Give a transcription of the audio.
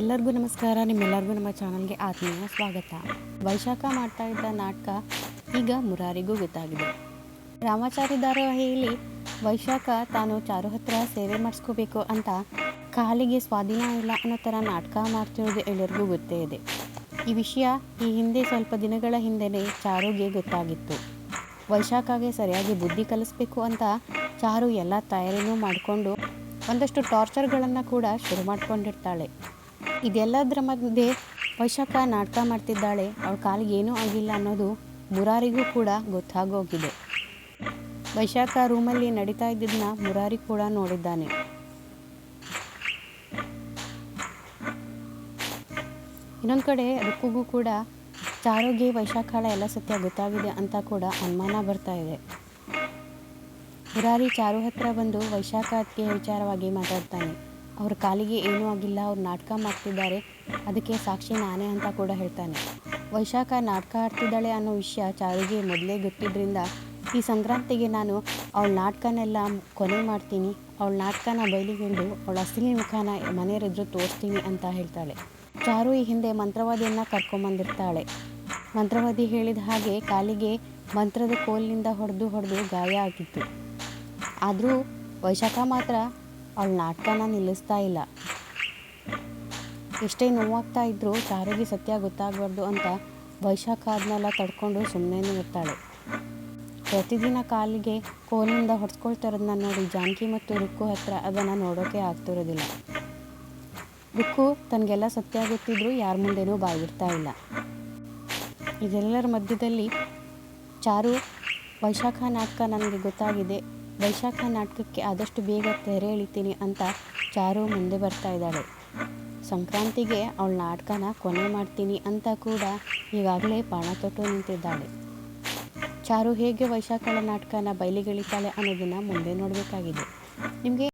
ಎಲ್ಲರಿಗೂ ನಮಸ್ಕಾರ, ನಿಮ್ಮೆಲ್ಲರಿಗೂ ನಮ್ಮ ಚಾನಲ್ಗೆ ಆತ್ಮೀಯ ಸ್ವಾಗತ. ವೈಶಾಖ ಮಾಡ್ತಾ ಇದ್ದ ನಾಟಕ ಈಗ ಮುರಾರಿಗೂ ಗೊತ್ತಾಗಿದೆ. ರಾಮಾಚಾರಿ ಧಾರಾವಾಹಿಯಲ್ಲಿ ವೈಶಾಖ ತಾನು ಚಾರು ಹತ್ರ ಸೇವೆ ಮಾಡಿಸ್ಕೋಬೇಕು ಅಂತ ಕಾಲಿಗೆ ಸ್ವಾಧೀನ ಇಲ್ಲ ಅನ್ನೋ ಥರ ನಾಟಕ ಮಾಡ್ತಿರೋದು ಎಲ್ಲರಿಗೂ ಗೊತ್ತೇ ಇದೆ. ಈ ವಿಷಯ ಈ ಹಿಂದೆ ಸ್ವಲ್ಪ ದಿನಗಳ ಹಿಂದೆನೇ ಚಾರುಗೆ ಗೊತ್ತಾಗಿತ್ತು. ವೈಶಾಖಗೆ ಸರಿಯಾಗಿ ಬುದ್ಧಿ ಕಲಿಸ್ಬೇಕು ಅಂತ ಚಾರು ಎಲ್ಲ ತಯಾರಿನೂ ಮಾಡಿಕೊಂಡು ಒಂದಷ್ಟು ಟಾರ್ಚರ್ಗಳನ್ನು ಕೂಡ ಶುರು ಮಾಡ್ಕೊಂಡಿರ್ತಾಳೆ. ಇದೆಲ್ಲದರ ಮಧ್ಯೆ ವೈಶಾಖ ನಾಟಕ ಮಾಡ್ತಿದ್ದಾಳೆ. ಅವಳ ಕಾಲಿಗೆ ಏನೂ ಆಗಿಲ್ಲ ಅನ್ನೋದು ಮುರಾರಿಗೂ ಕೂಡ ಗೊತ್ತಾಗೋಗಿದೆ. ವೈಶಾಖ ರೂಮಲ್ಲಿ ನಡೀತಾ ಇದ್ದಿದ್ದನ್ನ ಮುರಾರಿ ಕೂಡ ನೋಡಿದ್ದಾನೆ. ಇನ್ನೊಂದು ಕಡೆ ರುಕ್ಕುಗೂ ಕೂಡ ಚಾರೋಗೆ ವೈಶಾಖಾಳ ಎಲ್ಲ ಸತ್ಯ ಗೊತ್ತಾಗಿದೆ ಅಂತ ಕೂಡ ಅನುಮಾನ ಬರ್ತಾ ಇದೆ. ಮುರಾರಿ ಚಾರು ಹತ್ರ ಬಂದು ವೈಶಾಖ ಅದಕ್ಕೆ ವಿಚಾರವಾಗಿ ಮಾತಾಡ್ತಾನೆ. ಅವ್ರ ಕಾಲಿಗೆ ಏನೂ ಆಗಿಲ್ಲ, ಅವ್ರು ನಾಟಕ ಮಾಡ್ತಿದ್ದಾರೆ, ಅದಕ್ಕೆ ಸಾಕ್ಷಿ ನಾನೇ ಅಂತ ಕೂಡ ಹೇಳ್ತಾನೆ. ವೈಶಾಖ ನಾಟಕ ಆಡ್ತಿದ್ದಾಳೆ ಅನ್ನೋ ವಿಷಯ ಚಾರುಗೆ ಮೊದಲೇ ಗೊತ್ತಿದ್ದರಿಂದ ಈ ಸಂಕ್ರಾಂತಿಗೆ ನಾನು ಅವಳ ನಾಟಕನೆಲ್ಲ ಕೊನೆ ಮಾಡ್ತೀನಿ, ಅವಳ ನಾಟಕನ ಬಯಲಿಗೆಂಡು ಅವಳ ಅಸಲಿ ಮುಖಾನ ಮನೆಯವರೆದ್ರು ತೋರಿಸ್ತೀನಿ ಅಂತ ಹೇಳ್ತಾಳೆ. ಚಾರು ಈ ಹಿಂದೆ ಮಂತ್ರವಾದಿಯನ್ನು ಕರ್ಕೊಂಬಂದಿರ್ತಾಳೆ. ಮಂತ್ರವಾದಿ ಹೇಳಿದ ಹಾಗೆ ಕಾಲಿಗೆ ಮಂತ್ರದ ಕೋಲಿನಿಂದ ಹೊಡೆದು ಹೊಡೆದು ಗಾಯ ಆಗಿತ್ತು. ಆದರೂ ವೈಶಾಖ ಮಾತ್ರ ಅವಳ ನಾಟಕನ ನಿಲ್ಲಿಸ್ತಾ ಇಲ್ಲ. ಎಷ್ಟೇ ನೋವಾಗ್ತಾ ಇದ್ರು ಚಾರುಗೆ ಸತ್ಯ ಗೊತ್ತಾಗಬಾರ್ದು ಅಂತ ವೈಶಾಖ ಅದನ್ನೆಲ್ಲ ತಡ್ಕೊಂಡು ಸುಮ್ಮನೆ ಇರ್ತಾಳೆ. ಪ್ರತಿದಿನ ಕಾಲಿಗೆ ಕೋಲಿನಿಂದ ಹೊಡ್ಸ್ಕೊಳ್ತಾ ಇರೋದನ್ನ ನೋಡಿ ಜಾನಕಿ ಮತ್ತು ರುಕ್ಕು ಹತ್ರ ಅದನ್ನು ನೋಡೋಕೆ ಆಗ್ತಿರೋದಿಲ್ಲ. ರುಕ್ಕು ತನಗೆಲ್ಲ ಸತ್ಯ ಗೊತ್ತಿದ್ರು ಯಾರ ಮುಂದೆನೂ ಬಾಯಿಡ್ತಾ ಇಲ್ಲ. ಇದೆಲ್ಲರ ಮಧ್ಯದಲ್ಲಿ ಚಾರು ವೈಶಾಖ ನಾಟಕ ನನಗೆ ಗೊತ್ತಾಗಿದೆ. ವೈಶಾಖ ನಾಟಕಕ್ಕೆ ಆದಷ್ಟು ಬೇಗ ತೆರೆ ಎಳಿತೀನಿ ಅಂತ ಚಾರು ಮುಂದೆ ಬರ್ತಾ ಇದ್ದಾಳೆ. ಸಂಕ್ರಾಂತಿಗೆ ಅವಳ ನಾಟಕನ ಕೊನೆ ಮಾಡ್ತೀನಿ ಅಂತ ಕೂಡ ಈಗಾಗಲೇ ಬಾಣ ತೊಟ್ಟು ನಿಂತಿದ್ದಾಳೆ. ಚಾರು ಹೇಗೆ ವೈಶಾಖಳ ನಾಟಕನ ಬಯಲಿಗೆಳಿತಾಳೆ ಅನ್ನೋದನ್ನು ಮುಂದೆ ನೋಡಬೇಕಾಗಿದೆ. ನಿಮಗೆ